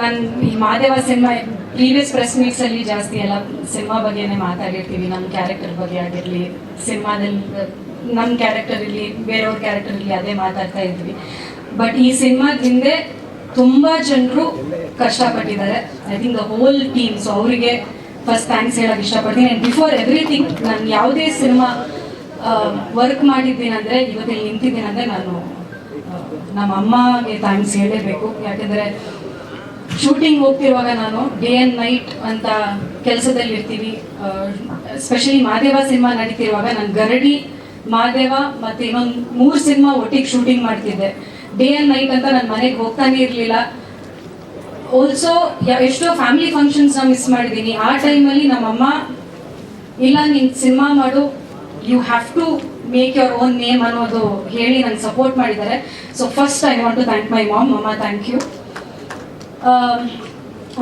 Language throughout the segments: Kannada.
ನಾನು ಈ Madeva cinema previous press meets ಅಲ್ಲಿ ಜಾಸ್ತಿ ಎಲ್ಲ ಸಿನಿಮಾ ಬಗ್ಗೆನೇ ಮಾತಾಡಿರ್ತೀವಿ. ನಮ್ಮ ಕ್ಯಾರೆಕ್ಟರ್ ಬಗ್ಗೆ ಆಗಿರಲಿ, ಸಿನಿಮಾದಲ್ಲಿ ನಮ್ಮ ಕ್ಯಾರೆಕ್ಟರ್ ಇರಲಿ, ಬೇರೆಯವ್ರ ಕ್ಯಾರೆಕ್ಟರ್ ಇರಲಿ ಅದೇ ಮಾತಾಡ್ತಾ ಇದ್ವಿ. ಬಟ್ ಈ ಸಿನಿಮಾದ ಹಿಂದೆ ತುಂಬ ಜನರು ಕಷ್ಟಪಟ್ಟಿದ್ದಾರೆ. I think the whole team so ಅವರಿಗೆ ಫಸ್ಟ್ ಥ್ಯಾಂಕ್ಸ್ ಹೇಳೋಕೆ ಇಷ್ಟಪಡ್ತೀನಿ. ಆ್ಯಂಡ್ ಬಿಫೋರ್ ಎವ್ರಿಥಿಂಗ್ ನಾನು ಯಾವುದೇ ಸಿನಿಮಾ ವರ್ಕ್ ಮಾಡಿದ್ದೀನಂದ್ರೆ, ಇವತ್ತಿಲ್ಲಿ ನಿಂತಿದ್ದೀನಂದ್ರೆ ನಾನು ನಮ್ಮ ಅಮ್ಮಗೆ ಥ್ಯಾಂಕ್ಸ್ ಹೇಳಲೇಬೇಕು ಯಾಕೆಂದರೆ ಶೂಟಿಂಗ್ ಹೋಗ್ತಿರುವಾಗ ನಾನು ಡೇ ಆ್ಯಂಡ್ ನೈಟ್ ಅಂತ ಕೆಲಸದಲ್ಲಿ ಇರ್ತೀವಿ ಸ್ಪೆಷಲಿ ಮಾದೇವ ಸಿನಿಮಾ ನಡೀತಿರುವಾಗ ನಾನು ಗರಡಿ, ಮಾದೇವ ಮತ್ತು ಇನ್ನೊಂದು ಮೂರು ಸಿನಿಮಾ ಒಟ್ಟಿಗೆ ಶೂಟಿಂಗ್ ಮಾಡ್ತಿದ್ದೆ. ಡೇ ಆ್ಯಂಡ್ ನೈಟ್ ಅಂತ ನನ್ನ ಮನೆಗೆ ಹೋಗ್ತಾನೆ ಇರಲಿಲ್ಲ. ಆಲ್ಸೋ ಎಷ್ಟೋ ಫ್ಯಾಮಿಲಿ ಫಂಕ್ಷನ್ಸ್ನ ಮಿಸ್ ಮಾಡಿದ್ದೀನಿ ಆ ಟೈಮಲ್ಲಿ ನಮ್ಮಮ್ಮ, ಇಲ್ಲ, ನೀನು ಸಿನಿಮಾ ಮಾಡು. You have to make your own name ಅನ್ನೋದು ಹೇಳಿ ನನಗೆ ಸಪೋರ್ಟ್ ಮಾಡಿದ್ದಾರೆ. So first I want to thank my mom ಅಮ್ಮ thank you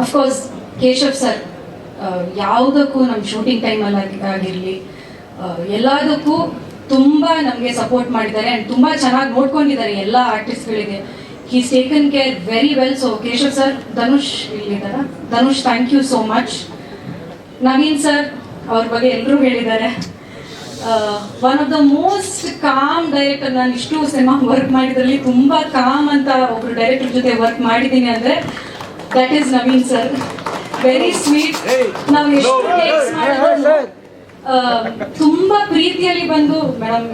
of course Keshav sir ಯಾವುದಕ್ಕೂ ನಮ್ಮ ಶೂಟಿಂಗ್ ಟೈಮಲ್ಲಿ ಆಗಿರಲಿ ಎಲ್ಲದಕ್ಕೂ ತುಂಬ ನಮಗೆ ಸಪೋರ್ಟ್ ಮಾಡಿದ್ದಾರೆ ಆ್ಯಂಡ್ ತುಂಬ ಚೆನ್ನಾಗಿ ನೋಡ್ಕೊಂಡಿದ್ದಾರೆ ಎಲ್ಲ ಆರ್ಟಿಸ್ಟ್ಗಳಿಗೆ he's taken care very well so Keshav sir Dhanush ಇಲ್ಲಿದ್ದಾರ Dhanush thank you so much Naveen sir ಅವ್ರ ಬಗ್ಗೆ ಎಲ್ಲರೂ ಹೇಳಿದ್ದಾರೆ one of the most calm director ನಾನು ಇಷ್ಟು ಸಿನಿಮಾ ವರ್ಕ್ ಮಾಡಿದ್ರಲ್ಲಿ ತುಂಬ ಕಾಮ್ ಅಂತ ಒಬ್ರು ಡೈರೆಕ್ಟರ್ ಜೊತೆ ವರ್ಕ್ ಮಾಡಿದ್ದೀನಿ ಅಂದ್ರೆ that is Naveen sir very sweet ನಾವು ಎಷ್ಟು takes ಮಾಡಿದ್ರು, ಆ, ತುಂಬಾ ಪ್ರೀತಿಯಲ್ಲಿ ಬಂದು ಮೇಡಮ್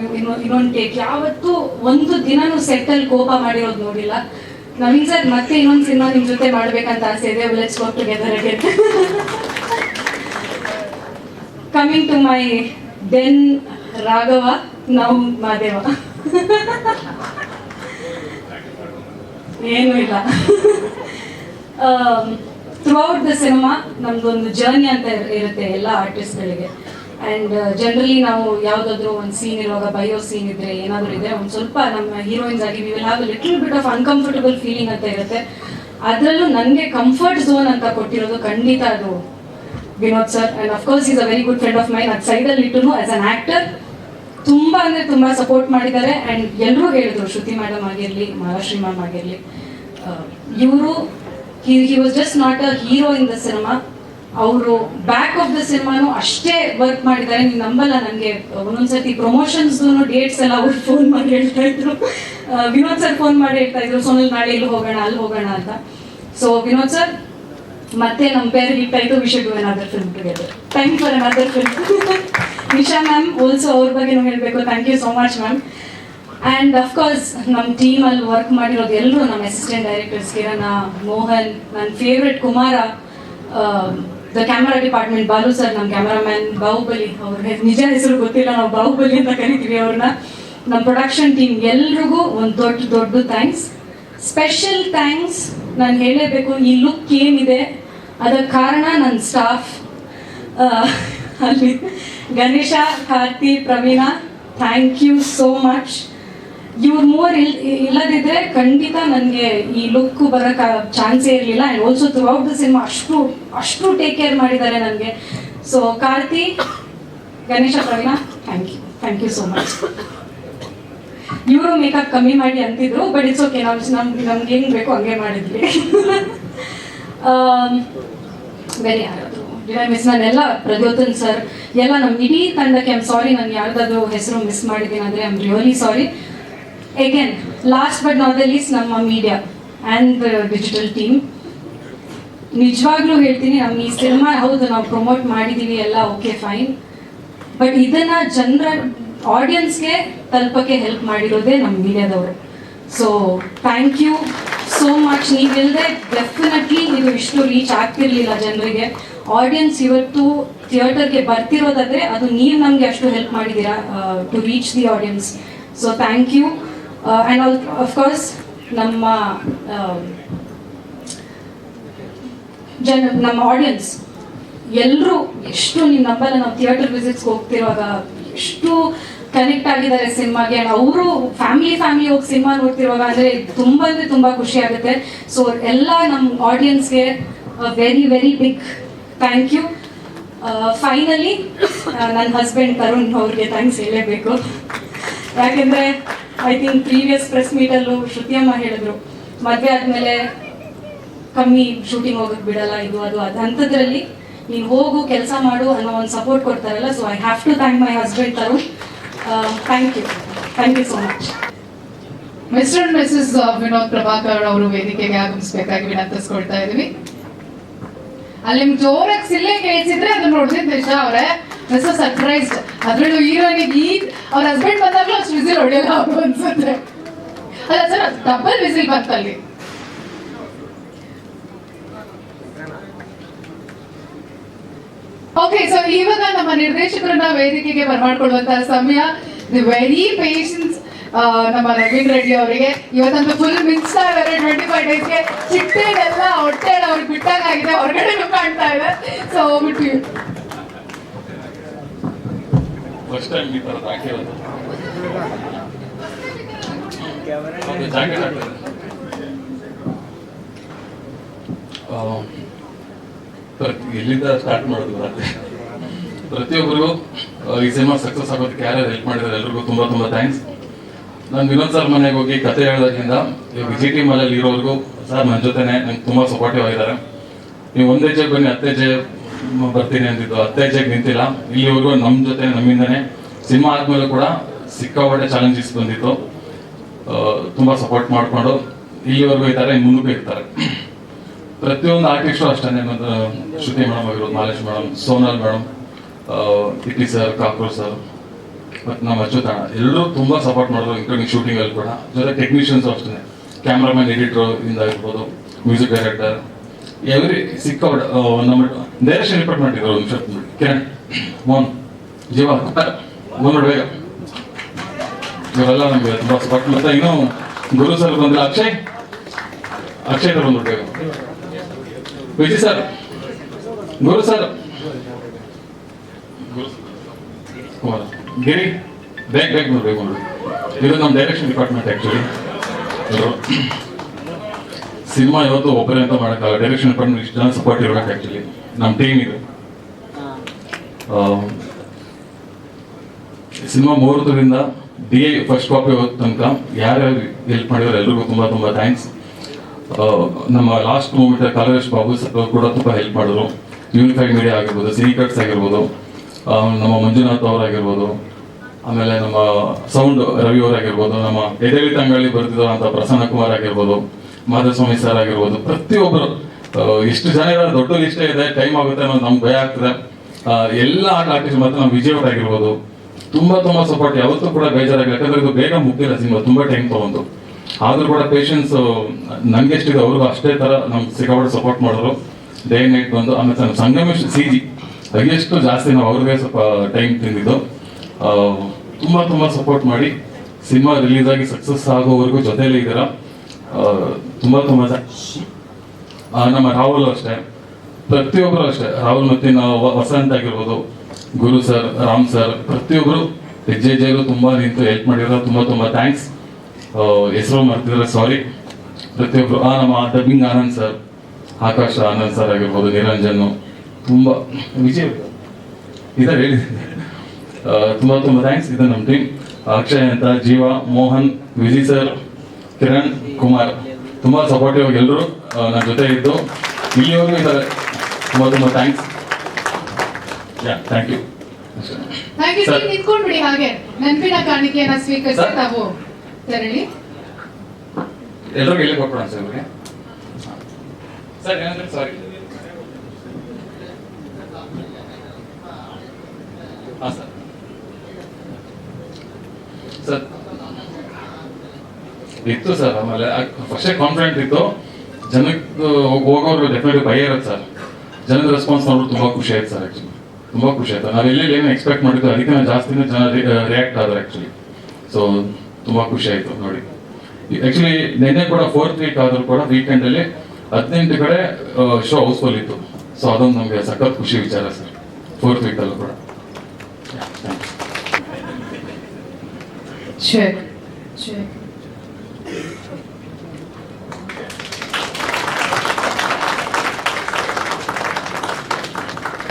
ಇನ್ನೊಂದು ಟೇಕ್ ಯಾವತ್ತೂ ಒಂದು ದಿನನೂ ಸೆಟ್ಟಲ್ಲಿ ಕೋಪ ಮಾಡಿರೋದು ನೋಡಿಲ್ಲ. ನವೀನ್ ಸರ್ ಮತ್ತೆ ಇನ್ನೊಂದು ಸಿನಿಮಾ ನಿಮ್ ಜೊತೆ ಮಾಡ್ಬೇಕಂತ ಆಸೆ ಇದೆ. Let's work together again coming to my then Raghava ನಾವು ಮಾದೇವ ಏನೂ ಇಲ್ಲ. ಥ್ರೂಔಟ್ ದ ಸಿನಿಮಾ ನಮ್ದೊಂದು ಜರ್ನಿ ಅಂತ ಇರ್- ಇರುತ್ತೆ ಎಲ್ಲ ಆರ್ಟಿಸ್ಟ್ಗಳಿಗೆ ಆ್ಯಂಡ್ ಜನರಲಿ ನಾವು ಯಾವುದಾದ್ರೂ ಒಂದು ಸೀನ್ ಇರುವಾಗ ಬಯೋ ಸೀನ್ ಇದ್ರೆ, ಏನಾದರೂ ಇದ್ರೆ ಒಂದು ಸ್ವಲ್ಪ ನಮ್ಮ ಹೀರೋಯಿನ್ಸ್ ಆಗಿ we will have little bit of uncomfortable feeling ಅಂತ ಇರುತ್ತೆ. ಅದರಲ್ಲೂ ನನಗೆ ಕಂಫರ್ಟ್ ಝೋನ್ ಅಂತ ಕೊಟ್ಟಿರೋದು ಖಂಡಿತ ಅದು Vinod sir and of course is a very good friend of mine ಅದು ಸೈಡಲ್ಲಿ ಇಟ್ಟು ಆಸ್ ಅನ್ ಆ್ಯಕ್ಟರ್ ತುಂಬ ಅಂದರೆ ತುಂಬ ಸಪೋರ್ಟ್ ಮಾಡಿದ್ದಾರೆ. ಆ್ಯಂಡ್ ಎಲ್ಲರೂ ಹೇಳಿದ್ರು, ಶ್ರುತಿ ಮೇಡಮ್ ಆಗಿರಲಿ, ಮಹಾಶ್ರೀ ಮ್ಯಾಮ್ ಆಗಿರಲಿ ಇವರು he was just not a hero in the cinema ಅವರು ಬ್ಯಾಕ್ ಆಫ್ ದ ಸಿನಿಮಾನು ಅಷ್ಟೇ ವರ್ಕ್ ಮಾಡಿದ್ದಾರೆ. ನೀವು ನಂಬಲ್ಲ ನನಗೆ ಒಂದೊಂದ್ಸತಿ ಪ್ರಮೋಷನ್ಸ್ ಡೇಟ್ಸ್ ಎಲ್ಲ ಅವ್ರು ಫೋನ್ ಮಾಡಿ ಹೇಳ್ತಾ ಇದ್ರು. ವಿನೋದ್ ಸರ್ ಫೋನ್ ಮಾಡಿ ಹೇಳ್ತಾ ಇದ್ರು. ಸೋನಲ್, ನಾಳೆ ಇಲ್ಲಿ ಹೋಗೋಣ, ಅಲ್ಲಿ ಹೋಗೋಣ ಅಂತ. ಸೊ ವಿನೋದ್ ಸರ್ ಮತ್ತೆ ನಮ್ಮ ಪೇರ್ ಹಿಟ್ ಆಯಿತು we should do another film together time for another film Nisha ma'am also ಅವ್ರ ಬಗ್ಗೆ ನಾವು ಹೇಳಬೇಕು. Thank you so much ma'am and of course ನಮ್ಮ ಟೀಮಲ್ಲಿ ವರ್ಕ್ ಮಾಡಿರೋದು ಎಲ್ಲರೂ ನಮ್ಮ ಅಸಿಸ್ಟೆಂಟ್ ಡೈರೆಕ್ಟರ್ಸ್ ಕಿರಣ, ಮೋಹನ್ ನನ್ನ favourite Kumara the camera department Balu sir ನಮ್ಮ ಕ್ಯಾಮರಾಮ್ಯಾನ್ ಬಾಹುಬಲಿ ಅವ್ರ ನಿಜ ಹೆಸರು ಗೊತ್ತಿಲ್ಲ, ನಾವು ಬಾಹುಬಲಿ ಅಂತ ಕರಿತೀವಿ ಅವ್ರನ್ನ ನಮ್ಮ ಪ್ರೊಡಕ್ಷನ್ ಟೀಮ್ ಎಲ್ರಿಗೂ ಒಂದು ದೊಡ್ಡ ದೊಡ್ಡ ಥ್ಯಾಂಕ್ಸ್ ಸ್ಪೆಷಲ್ ಥ್ಯಾಂಕ್ಸ್ ನಾನು ಹೇಳಲೇಬೇಕು, ಈ ಲುಕ್ ಏನಿದೆ ಅದಕ್ಕೆ ಕಾರಣ ನನ್ನ ಸ್ಟಾಫ್ ಅಲ್ಲಿ Ganesha, Karthi, Praveena thank you so much ಇವ್ರು ಮೂವರು ಇಲ್, ಇಲ್ಲದಿದ್ರೆ ಖಂಡಿತ ನನಗೆ ಈ ಲುಕ್ ಬರೋಕ್ಕೆ ಚಾನ್ಸೇ ಇರಲಿಲ್ಲ. And also through the cinema ಅಷ್ಟು ಅಷ್ಟು ಟೇಕ್ ಕೇರ್ ಮಾಡಿದ್ದಾರೆ ನನಗೆ. So Karthi, Ganesha Praveena thank you thank you so much ಇವರು ಮೇಕಪ್ ಕಮ್ಮಿ ಮಾಡಿ ಅಂತಿದ್ರು ಬಟ್ ಇಟ್ಸ್ ಓಕೆ ನಾವು ನಮ್ಗೆ ನಮ್ಗೆ ಹೆಂಗ್ ಬೇಕು ಹಂಗೆ ಮಾಡಿದ್ವಿ. ಬೇರೆ ಯಾರಾದ್ರು? ಮಿಸ್ ನಾನೆಲ್ಲ ಪ್ರದ್ಯೋತನ್ ಸರ್ ಎಲ್ಲ ನಮ್ಮ ಇಡೀ ತಂಡಕ್ಕೆ ಐಮ್ ಸಾರಿ ನಾನು ಯಾರ್ದಾದ್ರು ಹೆಸರು ಮಿಸ್ ಮಾಡಿದ್ದೀನಿ ಅಂದರೆ am really sorry again last but not the least ನಮ್ಮ ಮೀಡಿಯಾ ಆ್ಯಂಡ್ ಡಿಜಿಟಲ್ ಟೀಮ್ ನಿಜವಾಗ್ಲೂ ಹೇಳ್ತೀನಿ, ನಮ್ಮ ಈ ಸಿನಿಮಾ ಹೌದು, ನಾವು ಪ್ರಮೋಟ್ ಮಾಡಿದ್ದೀವಿ ಎಲ್ಲ ಓಕೆ ಫೈನ್ ಬಟ್ ಇದನ್ನ ಜನರ ಆಡಿಯನ್ಸ್ಗೆ ತಲುಪಕ್ಕೆ ಹೆಲ್ಪ್ ಮಾಡಿರೋದೇ ನಮ್ಮ ಮೀಡಿಯಾದವರು. So thank you so much ನೀವಿಲ್ಲದೆ definitely ನೀವು ಇಷ್ಟು ರೀಚ್ ಆಗ್ತಿರ್ಲಿಲ್ಲ ಜನರಿಗೆ. ಆಡಿಯನ್ಸ್ ಇವತ್ತು ಥಿಯೇಟರ್ಗೆ ಬರ್ತಿರೋದಾದರೆ ಅದು ನೀವು ನಮಗೆ ಅಷ್ಟು ಹೆಲ್ಪ್ ಮಾಡಿದ್ದೀರಾ to reach the audience so thank you and all of course ನಮ್ಮ ಜನ ನಮ್ಮ ಆಡಿಯನ್ಸ್ ಎಲ್ಲರೂ ಎಷ್ಟು ನಿಮ್ಮ ನಂಬಲ್ಲ ನಾವು ಥಿಯೇಟರ್ ವಿಸಿಟ್ಸ್ ಹೋಗ್ತಿರುವಾಗ, ಎಷ್ಟು ಕನೆಕ್ಟ್ ಆಗಿದ್ದಾರೆ ಸಿನಿಮಾಗೆ. ಆ್ಯಂಡ್ ಅವರು ಫ್ಯಾಮಿಲಿ ಫ್ಯಾಮಿಲಿ ಹೋಗಿ ಸಿನಿಮಾ ನೋಡ್ತಿರುವಾಗ ಅಂದರೆ ತುಂಬ ಅಂದರೆ ತುಂಬ ಖುಷಿ ಆಗುತ್ತೆ. ಸೊ ಎಲ್ಲ ನಮ್ಮ ಆಡಿಯನ್ಸ್ಗೆ very very big thank you finally ನನ್ನ ಹಸ್ಬೆಂಡ್ ತರುಣ್ ಅವ್ರಿಗೆ ಥ್ಯಾಂಕ್ಸ್ ಹೇಳಲೇಬೇಕು ಯಾಕೆಂದರೆ ಐ ಥಿಂಕ್ ಪ್ರೀವಿಯಸ್ ಪ್ರೆಸ್ ಮೀಟಲ್ಲೂ ಶ್ರುತಿಯಮ್ಮ ಹೇಳಿದ್ರು, ಮದುವೆ ಆದಮೇಲೆ ಕಮ್ಮಿ ಶೂಟಿಂಗ್ ಹೋಗಕ್ಕೆ ಬಿಡಲ್ಲ, ಇದು, ಅದು ಅದು ಅಂಥದ್ರಲ್ಲಿ ನೀನು ಹೋಗು, ಕೆಲಸ ಮಾಡು ಅನ್ನೋ ಒಂದು ಸಪೋರ್ಟ್ ಕೊಡ್ತಾರಲ್ಲ so I have to thank my husband Taru thank you thank you so much mister and missus Vinod Prabhakar ಅವರು ವೇದಿಕೆಗೆ ಆಗಮಿಸಬೇಕಾಗಿ ವಿನಂತಿಸ್ಕೊಳ್ತಾ ಇದೀವಿ ಅಲ್ಲಿ ಜೋರಾಗಿ ಸಿಲ್ಲೆ ಕೇಳಿಸಿದ್ರೆ ಅದನ್ನ ನೋಡಿದ್ರೆ ದಿಶಾ ಅವರೇ. ಮಿಸ್ ಸರ್ಪ್ರೈಸ್ ಅದರಲ್ಲೂ ಹೀರೋನಿಗೆ ಈ ಅವ್ರ ಹಸ್ಬೆಂಡ್ ಬಂದಾಗಲೂ ಅಷ್ಟು ವಿಸಿಲ್ ಹೊಡೆಯಲ್ಲ ಅನ್ಸುತ್ತೆ. ಅಲ್ಲ, ಸರ್ ಡಬಲ್ ವಿಸಿಲ್ ಬಂತಲ್ಲಿ. ಓಕೆ ಸೊ ಇವಾಗ ನಮ್ಮ ನಿರ್ದೇಶಕರನ್ನ ವೇದಿಕೆಗೆ ಬರ್ಮಾಡ್ಕೊಳ್ಳುವಂತಹ ಸಮಯ. ದಿ ವೆರಿ ಪೇಷನ್ಸ್ ನಮ್ಮ ನವೀನ್ ರೆಡ್ಡಿ ಅವರಿಗೆ. ಇವತ್ತಂತೂ ಫುಲ್ ಮಿಸ್ ಇದ್ದಾರೆ ಟ್ವೆಂಟಿ ಫೈವ್ ಡೇಸ್ಗೆ ಚಿಟ್ಟೆಲ್ಲ ಹೊಟ್ಟೆ ಅವ್ರಿಗೆ ಬಿಟ್ಟಾಗಿದೆ ಹೊರಗಡೆ ಕಾಣ್ತಾ ಇದೆ. ಸೊ ಹೋಗ್ಬಿಟ್ಟು ಈ ಎಲ್ಲಿಂದ ಸ್ಟಾರ್ಟ್ ಮಾಡೋದು ಪ್ರತಿಯೊಬ್ಬರಿಗೂ ಈ ಸಿನಿಮಾ ಸಕ್ಸಸ್ ಆಗೋದಕ್ಕೆ ಯಾರ್ಯಾರು ಹೆಲ್ಪ್ ಮಾಡಿದ್ದಾರೆ ಎಲ್ರಿಗೂ ತುಂಬ ತುಂಬ ಥ್ಯಾಂಕ್ಸ್ ನಾನು ವಿನೋದ್ ಸರ್ ಮನೆಗೆ ಹೋಗಿ ಕತೆ ಹೇಳೋದ್ರಿಂದ ಇವಾಗ ಜಿ ಟಿ ಮನೇಲಿ ಇರೋರಿಗೂ ಸರ್ ನನ್ನ ಜೊತೆನೆ, ನಂಗೆ ತುಂಬ ಸಪೋರ್ಟಿವ್ ಆಗಿದ್ದಾರೆ. ನೀವು ಒಂದೇ ಹೆಜ್ಜೆ ಬನ್ನಿ, ಹತ್ತು ಹೆಜ್ಜೆ ಬರ್ತೀನಿ ಅಂತಿದ್ದು. ಹತ್ತು ಹೆಚ್ಚಾಗಿ ನಿಂತಿಲ್ಲ. ಇಲ್ಲಿವರೆಗೂ ನಮ್ಮ ಜೊತೆ, ನಮ್ಮಿಂದನೇ ಸಿನಿಮಾ ಆದ್ಮೇಲೆ ಕೂಡ ಸಿಕ್ಕಾಪಟ್ಟೆ ಚಾಲೆಂಜಸ್ ಬಂದಿತ್ತು. ತುಂಬ ಸಪೋರ್ಟ್ ಮಾಡಿಕೊಂಡು ಇಲ್ಲಿವರೆಗೂ ಇದ್ದಾರೆ ಮುಂದಕ್ಕೂ ಇರ್ತಾರೆ. ಪ್ರತಿಯೊಂದು ಆರ್ಟಿಸ್ಟು ಅಷ್ಟೇ ಶ್ರುತಿ ಮೇಡಮ್ ಆಗಿರೋದು Malesh madam, Sonal madam Itti sir cockroach sir ಮತ್ತು ನಮ್ಮ ಅಚ್ಯುತಣ್ಣ ಎಲ್ಲರೂ ತುಂಬ ಸಪೋರ್ಟ್ ಮಾಡಿದ್ರು ಇನ್ಕ್ಲೂಡಿಂಗ್ ಶೂಟಿಂಗಲ್ಲಿ ಕೂಡ. ಜೊತೆ ಟೆಕ್ನಿಷಿಯನ್ಸ್ ಅಷ್ಟೇ ಕ್ಯಾಮ್ರಾಮನ್ ಎಡಿಟರ್ ಇಂದ ಇರ್ಬೋದು ಮ್ಯೂಸಿಕ್ ಡೈರೆಕ್ಟರ್ ಎವ್ರಿ ಸಿಕ್ಕ ನಮ್ಮ ಡೈರೆಕ್ಷನ್ ಡಿಪಾರ್ಟ್ಮೆಂಟ್ ಮಾಡಿದ್ರು ಒಂದು ನಿಮಿಷ ಕಿರಣ್, ಮೋಹನ್, ಜೀವ ಬಂದ್ಬಿಡು ಬೇಗ. ಇವರೆಲ್ಲ ನಮಗೆ ತುಂಬ ಸಪೋರ್ಟ್ ಮತ್ತೆ ಇನ್ನೂ ಗುರು ಸರ್ ಬಂದ್ರೆ ಅಕ್ಷಯ್. ಅಕ್ಷಯ್ ಸರ್ ಬಂದ್ಬಿಟ್ಟು ಬೇಗ. ವಿಜಯ್ ಸರ್ ಗುರು ಸರ್ ಗುರು, ಬೇಗ ಬೇಗ ನೋಡ್ಬೇಕು ನೋಡಿ ಇದು ನಮ್ಮ ಡೈರೆಕ್ಷನ್ ಡಿಪಾರ್ಟ್ಮೆಂಟ್ ಆ್ಯಕ್ಚುಲಿ ಸಿನಿಮಾ ಯಾವತ್ತು ಒಬ್ಬರೇ ಅಂತ ಮಾಡೋಕ್ಕಾಗಲ್ಲ. ಡೈರೆಕ್ಷನ್ ಡಿಪಾರ್ಟ್ಮೆಂಟ್ ಇಷ್ಟು ಜನ ಸಪೋರ್ಟ್ ಇರಬೇಕು ಆ್ಯಕ್ಚುಲಿ ನಮ್ಮ ಟೀಮ್ ಇದು. ಸಿನಿಮಾ ಮುಹೂರ್ತದಿಂದ ಡಿ ಐ ಫಸ್ಟ್ ಕಾಪಿ ಹೋದ ತನಕ ಯಾರ್ಯಾರು ಹೆಲ್ಪ್ ಮಾಡಿದ್ರು ಎಲ್ರಿಗೂ ತುಂಬ ತುಂಬ ಥ್ಯಾಂಕ್ಸ್ ನಮ್ಮ last moment colourist Babu sir ಕೂಡ ತುಂಬ ಹೆಲ್ಪ್ ಮಾಡಿದ್ರು. ಯೂನಿಫೈಡ್ ಮೀಡಿಯಾ ಆಗಿರ್ಬೋದು ಸಿನಿಕಟ್ಸ್ ಆಗಿರ್ಬೋದು ಆ, ನಮ್ಮ ಮಂಜುನಾಥ್ ಅವರಾಗಿರ್ಬೋದು ಆಮೇಲೆ ನಮ್ಮ ಸೌಂಡ್ ರವಿ ಅವರಾಗಿರ್ಬೋದು ನಮ್ಮ ಎಡೆಲಿ ತಂಗಳಿ ಬರ್ತಿದ್ದಂಥ ಪ್ರಸನ್ನ ಕುಮಾರ್ ಆಗಿರ್ಬೋದು. ಮಾಧುಸ್ವಾಮಿ ಸರ್ ಆಗಿರ್ಬೋದು ಪ್ರತಿಯೊಬ್ಬರು ಇಷ್ಟು ಎಷ್ಟು ಜನ ಇರೋ ದೊಡ್ಡ ಇಷ್ಟ ಇದೆ ಟೈಮ್ ಆಗುತ್ತೆ ಅನ್ನೋದು ನಮ್ಗೆ ಭಯ ಆಗ್ತದೆ. ಎಲ್ಲ ಆಟ ಆರ್ಟಿಸ್ಟ್ ಮತ್ತೆ ನಮ್ಮ ವಿಜಯ್ ಆಗಿರ್ಬೋದು. ತುಂಬಾ ತುಂಬಾ ಸಪೋರ್ಟ್ ಯಾವತ್ತೂ ಕೂಡ ಬೇಜಾರಾಗಿಲ್ಲ ಯಾಕಂದ್ರೆ ಇದು ಬೇಗ ಮುಗ್ದಿಲ್ಲ ಸಿನಿಮಾ, ತುಂಬಾ ಟೈಮ್ ತಗೊಂಡು. ಆದ್ರೂ ಕೂಡ ಪೇಷನ್ಸ್ ನನ್ಗೆ ಎಷ್ಟಿದೆ, ಅವ್ರಿಗೂ ಅಷ್ಟೇ ತರ ನಮ್ಗೆ ಸಿಕ್ಕಾಪಟ್ಟೆ ಸಪೋರ್ಟ್ ಮಾಡಿದ್ರು. ಡೇ ನೈಟ್ ಬಂದು, ಆಮೇಲೆ ನಮ್ಮ ಸಂಗಮೇಶ್ ಸಿ ಜಿ ಎಷ್ಟು ಜಾಸ್ತಿ ನಾವು ಅವ್ರಿಗೆ ಸ್ವಲ್ಪ ಟೈಮ್ ತಿಂದಿದ್ದು. ತುಂಬಾ ತುಂಬಾ ಸಪೋರ್ಟ್ ಮಾಡಿ. ಸಿನಿಮಾ ರಿಲೀಸ್ ಆಗಿ ಸಕ್ಸಸ್ ಆಗೋವರೆಗೂ ಜೊತೆಲೇ ಇದ್ದೀರಾ. ತುಂಬಾ ತುಂಬ ನಮ್ಮ ರಾಹುಲ್ ಅಷ್ಟೇ. ಪ್ರತಿಯೊಬ್ಬರು ಅಷ್ಟೇ. ರಾಹುಲ್ ಮತ್ತೆ ನಾವು ವಸಂತ ಆಗಿರ್ಬೋದು ಗುರು ಸರ್, ರಾಮ್ ಸರ್ ಪ್ರತಿಯೊಬ್ಬರು ಹೆಜ್ಜೆ ಹೆಜ್ಜೆಗೂ ತುಂಬ ನಿಂತು ಹೆಲ್ಪ್ ಮಾಡಿರೋ ತುಂಬ ತುಂಬ ಥ್ಯಾಂಕ್ಸ್ ಹೆಸರು ಮಾಡ್ತಿದ್ರೆ ಸಾರಿ ಪ್ರತಿಯೊಬ್ಬರು ಆ, ನಮ್ಮ dubbing Anand sir, Akasha Anand sir ಆಗಿರ್ಬೋದು ನಿರಂಜನ್ ತುಂಬ ವಿಜಯ್ ಇದ ತುಂಬಾ ತುಂಬಾ ಥ್ಯಾಂಕ್ಸ್ ಇದು ನಮ್ಮ ಟೀಮ್ ಅಕ್ಷಯ್ ಅಂತ, ಜೀವ, ಮೋಹನ್, ವಿಜಿ ಸರ್, ಕಿರಣ್. ಕುಮಾರ್. ತುಂಬಾ ಸಪೋರ್ಟಿವ್ ಎಲ್ಲರೂ ನನ್ನ ಜೊತೆ ಇದ್ದು. ಇಲ್ಲಿವರೆಗೂ ಇದ್ದಾರೆ. ತುಂಬಾ ತುಂಬಾ thanks yeah thank you Sir. ನಿಂತ್ಕೊಂಡ್ಬಿಡಿ ಹಾಗೆ. ನೆನಪಿನ ಕಾಣಿಕೆಯನ್ನ ಸ್ವೀಕರಿಸಿ. ತಾವು. ತೆರಳಿ. ಎಲ್ಲರಿಗೂ ಇಲ್ಲಿ ಕೊಟ್ಬಿಡೋಣ ಸರ್ ಇವ್ರಿಗೆ ಸರ್ ಏನಂದ್ರೆ ಸಾರಿ ಹಾಂ ಸರ್ ಸರ್ ಇತ್ತು ಸರ್, ಆಮೇಲೆ ಫಸ್ಟೇ ಕಾನ್ಫಿಡೆಂಟ್ ಇತ್ತು. ಜನಕ್ಕೆ ಹೋಗೋರು ಡೆಫಿನೆಟ್ಲಿ ಭಯ ಇರುತ್ತೆ ಸರ್. ಜನದ ರೆಸ್ಪಾನ್ಸ್ ನೋಡಿದ್ರು ತುಂಬ ಖುಷಿ ಆಯ್ತು ಸರ್ ಆ್ಯಕ್ಚುಲಿ ತುಂಬ ಖುಷಿ ಆಯ್ತು. ನಾವು ಎಲ್ಲೆಲ್ಲಿ ಏನು ಎಕ್ಸ್ಪೆಕ್ಟ್ ಮಾಡಿದ್ದು ಅದಕ್ಕಿಂತ ಜಾಸ್ತಿನೇ ಜನ ರಿಯಾಕ್ಟ್ ಆದ್ರು ಆ್ಯಕ್ಚುಲಿ ಸೊ ತುಂಬ ಖುಷಿ ಆಯಿತು ನೋಡಿ. ಆ್ಯಕ್ಚುಲಿ ನಿನ್ನೆ ಕೂಡ ಫೋರ್ತ್ ವೀಕ್ ಆದರೂ ಕೂಡ ವೀಕೆಂಡಲ್ಲಿ ಹದಿನೆಂಟು ಕಡೆ ಶೋ ಹೌಸ್ಫುಲ್ ಇತ್ತು. ಸೊ ಅದೊಂದು ನಮಗೆ ಸಖತ್ ಖುಷಿ ವಿಚಾರ ಸರ್. ಫೋರ್ತ್ ವೀಕಲ್ಲೂ ಕೂಡ. ಶೇಖ್ thank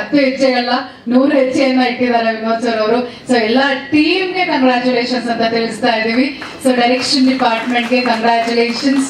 ಹತ್ತು ಹೆಜ್ಜೆಗಳ ನೂರು ಹೆಜ್ಜೆಯನ್ನ ಇಟ್ಟಿದ್ದಾರೆ ವಿನೋದ್ ಸರ್ ಅವರು. ಸೊ ಎಲ್ಲ ಟೀಮ್ಗೆ ಕಂಗ್ರ್ಯಾಚುಲೇಷನ್ಸ್ ಅಂತ ತಿಳಿಸ್ತಾ ಇದೀವಿ ಸೊ ಡೈರೆಕ್ಷನ್ ಡಿಪಾರ್ಟ್ಮೆಂಟ್ಗೆ ಕಂಗ್ರ್ಯಾಚುಲೇಷನ್ಸ್